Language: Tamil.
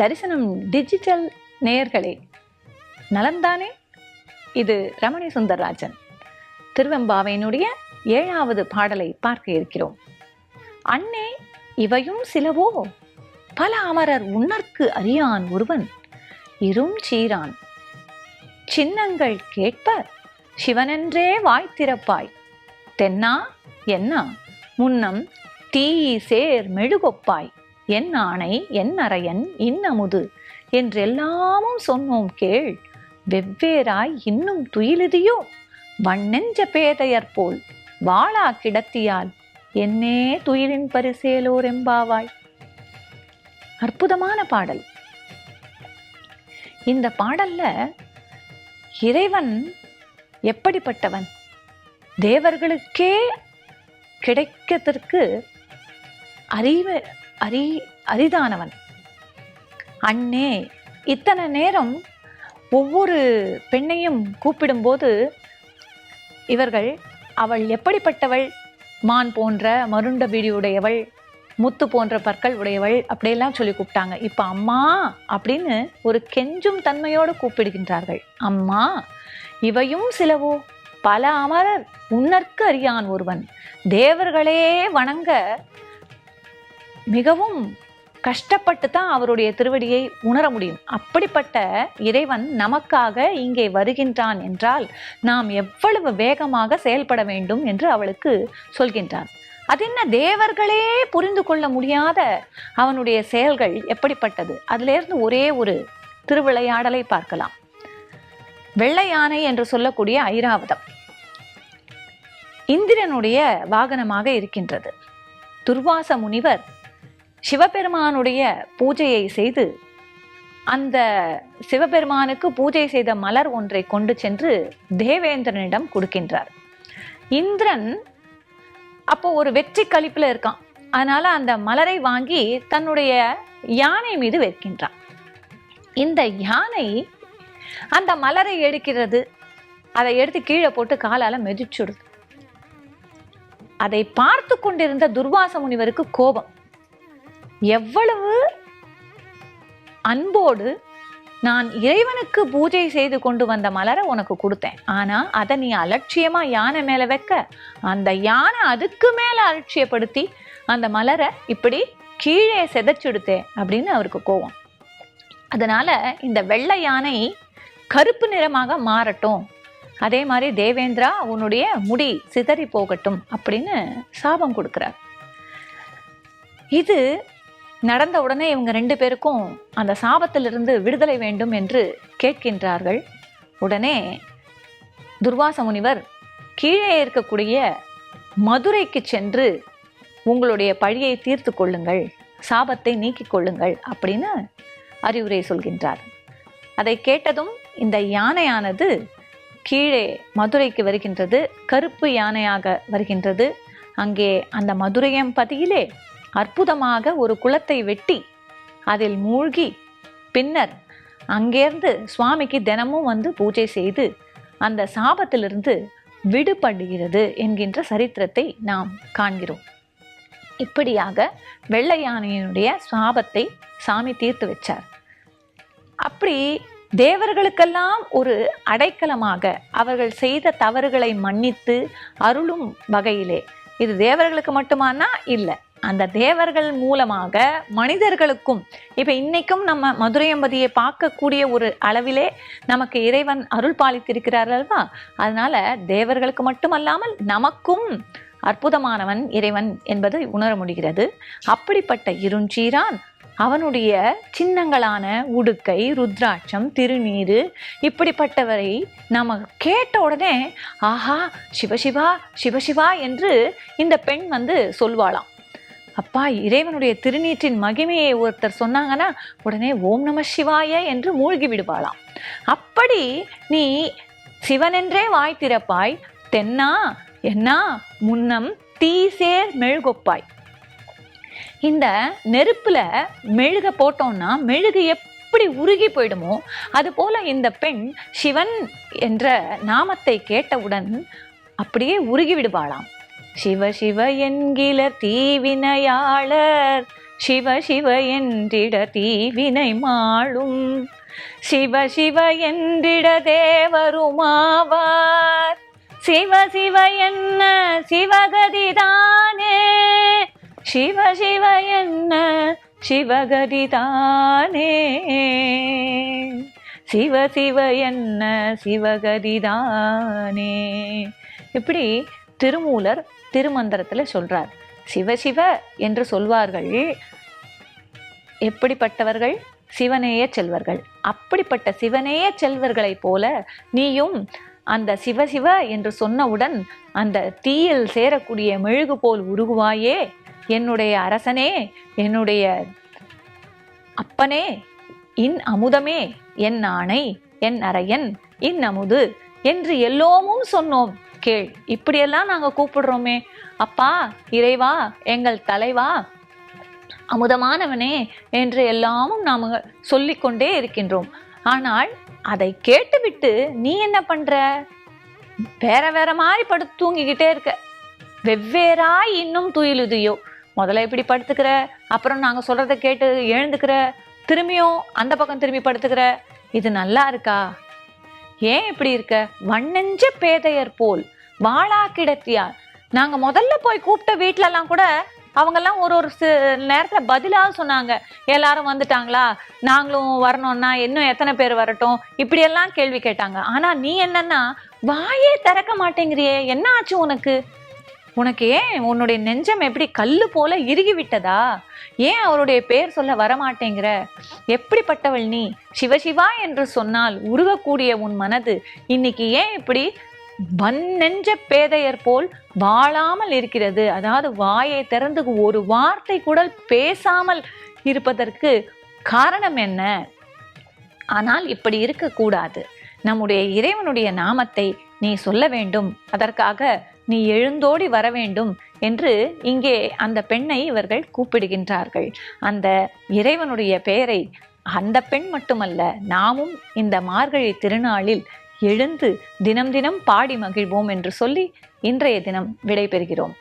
தரிசனம் டிஜிட்டல் நேயர்களே நலம்தானே? இது ரமணி சுந்தரராஜன். திருவெம்பாவையினுடைய ஏழாவது பாடலை பார்க்க இருக்கிறோம். அன்னே இவையும் சிலவோ? பல அமரர் உன்னற்கு அறியான் ஒருவன் இரும் சீரான். சின்னங்கள் கேட்ப சிவனென்றே வாய் திறப்பாய். தென்னா என்ன? முன்னம் தீ சேர் மெழுகொப்பாய். என் ஆணை என் அரையன் இன்னமுது என்றெல்லாமும் சொன்னோம் கேள். வெவ்வேறாய் இன்னும் துயிலுதியோ? வண்ணெஞ்ச பேதையர் போல் வாழா கிடத்தியால் என்னே துயிலின் பரிசேலோர் எம்பாவாய். அற்புதமான பாடல். இந்த பாடல்ல இறைவன் எப்படிப்பட்டவன்? தேவர்களுக்கே கிடைக்கத்திற்கு அறிவு அரி அரிதானவன். அண்ணே இத்தனை நேரம் ஒவ்வொரு பெண்ணையும் கூப்பிடும்போது இவர்கள் அவள் எப்படிப்பட்டவள்? மான் போன்ற மருண்ட பிடியுடையவள் முத்து போன்ற பற்கள் உடையவள் அப்படியெல்லாம் சொல்லி கூப்பிட்டாங்க. இப்போ அம்மா அப்படின்னு ஒரு கெஞ்சும் தன்மையோடு கூப்பிடுகின்றார்கள். அம்மா இவையும் சிலவோ? பல அமரர் உன்னற்கு அறியான் ஒருவன். தேவர்களே வணங்க மிகவும் கஷ்டப்பட்டு தான் அவருடைய திருவடியை உணர முடியும். அப்படிப்பட்ட இறைவன் நமக்காக இங்கே வருகின்றான் என்றால் நாம் எவ்வளவு வேகமாக செயல்பட வேண்டும் என்று அவளுக்கு சொல்கின்றான். அது என்ன தேவர்களே புரிந்து கொள்ள முடியாத அவனுடைய செயல்கள் எப்படிப்பட்டது? அதிலிருந்து ஒரே ஒரு திருவிளையாடலை பார்க்கலாம். வெள்ளை யானை என்று சொல்லக்கூடிய ஐராவதம். இந்திரனுடைய வாகனமாக இருக்கின்றது. துர்வாச முனிவர் சிவபெருமானுடைய பூஜையை செய்து அந்த சிவபெருமானுக்கு பூஜை செய்த மலர் ஒன்றை கொண்டு சென்று தேவேந்திரனிடம் கொடுக்கின்றார். இந்திரன் அப்போ ஒரு வெற்றி கழிப்பில் இருக்கான். அதனால அந்த மலரை வாங்கி தன்னுடைய யானை மீது வைக்கின்றான் இந்த யானை அந்த மலரை எடுக்கிறது. அதை எடுத்து கீழே போட்டு காலால் மெதிச்சுடுது. அதை பார்த்து கொண்டிருந்த துர்வாச முனிவருக்கு கோபம். எவ்வளவு அன்போடு நான் இறைவனுக்கு பூஜை செய்து கொண்டு வந்த மலரை உனக்கு கொடுத்தேன். ஆனா அதை நீ அலட்சியமா யானை மேல வைக்க அந்த யானை அதுக்கு மேல அலட்சியப்படுத்தி அந்த மலரை இப்படி கீழே செதைச்சுடுத்தே அப்படின்னு அவருக்கு கோவம் அதனால இந்த வெள்ளை யானை கருப்பு நிறமாக மாறட்டும். அதே மாதிரி தேவேந்திரா உன்னுடைய முடி சிதறி போகட்டும் அப்படின்னு சாபம் கொடுக்குறார். இது நடந்த உடனே இவங்க ரெண்டு பேருக்கும் அந்த சாபத்திலிருந்து விடுதலை வேண்டும் என்று கேட்கின்றார்கள். உடனே துர்வாச முனிவர் கீழே இருக்கக்கூடிய மதுரைக்கு சென்று உங்களுடைய பழியை தீர்த்து கொள்ளுங்கள் சாபத்தை நீக்கிக் கொள்ளுங்கள் அப்படின்னு அறிவுரை சொல்கின்றார். அதை கேட்டதும் இந்த யானையானது கீழே மதுரைக்கு வருகின்றது கருப்பு யானையாக வருகின்றது. அங்கே அந்த மதுரையம்பதியிலே அற்புதமாக ஒரு குளத்தை வெட்டி அதில் மூழ்கி பின்னர் அங்கேருந்து சுவாமிக்கு தினமும் வந்து பூஜை செய்து அந்த சாபத்திலிருந்து விடுபடுகிறது என்கின்ற சரித்திரத்தை நாம் காண்கிறோம். இப்படியாக வெள்ளை யானையினுடைய சாபத்தை சாமி தீர்த்து வச்சார். அப்படி தேவர்களுக்கெல்லாம் ஒரு அடைக்கலமாக அவர்கள் செய்த தவறுகளை மன்னித்து அருளும் வகையிலே இது தேவர்களுக்கு மட்டுமானா? இல்லை. அந்த தேவர்கள் மூலமாக மனிதர்களுக்கும் இப்போ இன்றைக்கும் நம்ம மதுரையம்பதியை பார்க்கக்கூடிய ஒரு அளவிலே நமக்கு இறைவன் அருள் பாலித்திருக்கிறார் அல்வா அதனால் தேவர்களுக்கு மட்டுமல்லாமல் நமக்கும் அற்புதமானவன் இறைவன் என்பது உணர முடிகிறது. அப்படிப்பட்ட இருஞ்சீரான் அவனுடைய சின்னங்களான உடுக்கை ருத்ராட்சம் திருநீரு இப்படிப்பட்டவரை நம்ம கேட்ட உடனே ஆஹா சிவசிவா சிவசிவா என்று இந்த பெண் வந்து சொல்வாளாம். அப்பா இறைவனுடைய திருநீற்றின் மகிமையை ஒருத்தர் சொன்னாங்கன்னா உடனே ஓம் நம சிவாய என்று மூழ்கி விடுவாளாம். அப்படி நீ சிவனென்றே வாய் திறப்பாய் தென்னா என்ன முன்னம் தீசேர் மெழுகொப்பாய். இந்த நெருப்புல மெழுக போட்டோம்னா மெழுகு எப்படி உருகி போயிடுமோ அது போல இந்த பெண் சிவன் என்ற நாமத்தை கேட்டவுடன் அப்படியே உருகி விடுவாளாம். சிவ சிவ என்கிற தீவினையாளர் சிவ சிவ என்றிட தீவினை மாளும். சிவ சிவ என்றிட தேவருமாவார் சிவ சிவ என்ன சிவகதிதானே? சிவ சிவ என்ன சிவகதிதானே? சிவ சிவ என்ன சிவகதிதானே? இப்படி திருமூலர் திருமந்திரத்துல சொல்கிறார் சிவ சிவ என்று சொல்வார்கள். எப்படிப்பட்டவர்கள்? சிவனேய செல்வர்கள். அப்படிப்பட்ட சிவனேய செல்வர்களைப் போல நீயும் அந்த சிவ சிவ என்று சொன்னவுடன் அந்த தீயில் சேரக்கூடிய மெழுகு போல் உருகுவாயே. என்னுடைய அரசனே என்னுடைய அப்பனே இன் அமுதமே என் ஆணை என் அரையன் இன் அமுது என்று எல்லோமும் சொன்னோம். கேள் இப்படியெல்லாம் நாங்கள் கூப்பிடுறோமே. அப்பா இறைவா எங்கள் தலைவா அமுதமானவனே என்று எல்லாமும் நாம் சொல்லிக்கொண்டே இருக்கின்றோம். ஆனால் அதை கேட்டுவிட்டு நீ என்ன பண்ணுற வேற வேற மாதிரி படுத்து தூங்கிக்கிட்டே இருக்க. வெவ்வேறாய் இன்னும் துயிலுதையோ. முதல்ல இப்படி படுத்துக்கிற அப்புறம் நாங்கள் சொல்கிறத கேட்டு எழுந்துக்கிற திரும்பியும் அந்த பக்கம் திரும்பி படுத்துக்கிற. இது நல்லா இருக்கா? ஏன் இப்படி இருக்க? வண்ணஞ்ச பேதையர் போல். வாழா கிடத்தியார். நாங்க முதல்ல போய் கூப்பிட்ட வீட்ல எல்லாம் கூட அவங்கெல்லாம் ஒரு ஒரு நேரத்தில் நேரத்துல சொன்னாங்க. எல்லாரும் வந்துட்டாங்களா? நாங்களும் வரணும்னா இன்னும் எத்தனை பேர் வரட்டும்? இப்படியெல்லாம் கேள்வி கேட்டாங்க. ஆனா நீ என்னன்னா வாயே திறக்க மாட்டேங்கிறியே. என்ன ஆச்சு உனக்கு? உனக்கு ஏன் உன்னுடைய நெஞ்சம் எப்படி கல்லு போல இறுகி விட்டதா ஏன் அவருடைய பெயர் சொல்ல வரமாட்டேங்கிற? எப்படிப்பட்டவள் நீ? சிவசிவா என்று சொன்னால் உருகக்கூடிய உன் மனது இன்னைக்கு ஏன் இப்படி வன்னெஞ்ச பேதையர் போல் வாழாமல் இருக்கிறது? அதாவது வாயை திறந்து ஒரு வார்த்தை கூட பேசாமல் இருப்பதற்கு காரணம் என்ன? ஆனால் இப்படி இருக்கக்கூடாது. நம்முடைய இறைவனுடைய நாமத்தை நீ சொல்ல வேண்டும். அதற்காக நீ எழுந்தோடி வர வேண்டும் என்று இங்கே அந்த பெண்ணை இவர்கள் கூப்பிடுகின்றார்கள். அந்த இறைவனுடைய பெயரை அந்த பெண் மட்டுமல்ல நாமும் இந்த மார்கழி திருநாளில் எழுந்து தினம் தினம் பாடி மகிழ்வோம் என்று சொல்லி இன்றைய தினம் விடைபெறுகிறோம்.